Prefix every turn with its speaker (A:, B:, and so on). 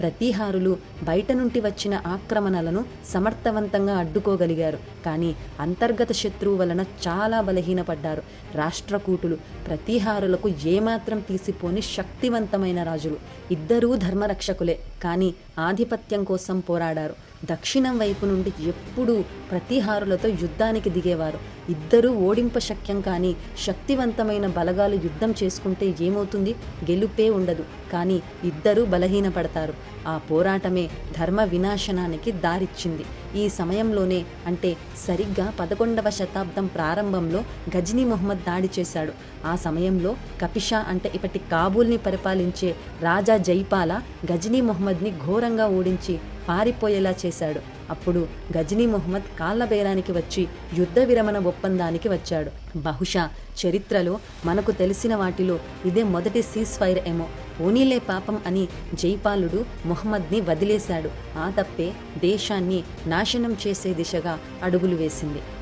A: ప్రతీహారులు బయట నుండి వచ్చిన ఆక్రమణలను సమర్థవంతంగా అడ్డుకోగలిగారు. కానీ అంతర్గత శత్రువు వలన చాలా బలహీనపడ్డారు. రాష్ట్రకూటులు ప్రతీహారులకు ఏమాత్రం తీసిపోని శక్తివంతమైన రాజులు. ఇద్దరూ ధర్మరక్షకులే కానీ ఆధిపత్యం కోసం పోరాడారు. దక్షిణం వైపు నుండి ఎప్పుడూ ప్రతిహారులతో యుద్ధానికి దిగేవారు. ఇద్దరూ ఓడింప శక్యం కానీ శక్తివంతమైన బలగాలు యుద్ధం చేసుకుంటే ఏమవుతుంది? గెలుపే ఉండదు. కానీ ఇద్దరూ బలహీనపడతారు. ఆ పోరాటమే ధర్మ వినాశనానికి దారిచ్చింది. ఈ సమయంలోనే అంటే సరిగ్గా పదకొండవ శతాబ్దం ప్రారంభంలో గజనీ మొహమ్మద్ దాడి చేశాడు. ఆ సమయంలో కపిషా అంటే ఇప్పటి కాబూల్ని పరిపాలించే రాజా జైపాల గజనీ మొహమ్మద్ని ఘోరంగా ఓడించి పారిపోయేలా చేశాడు. అప్పుడు గజనీ మొహమ్మద్ కాళ్ళబేరానికి వచ్చి యుద్ధ విరమణ ఒప్పందానికి వచ్చాడు. బహుశా చరిత్రలో మనకు తెలిసిన వాటిలో ఇదే మొదటి సీజ్ ఫైర్ ఏమో. ఓనీలే పాపం అని జైపాలుడు మొహమ్మద్ని వదిలేశాడు. ఆ తప్పే దేశాన్ని నాశనం చేసే దిశగా అడుగులు వేసింది.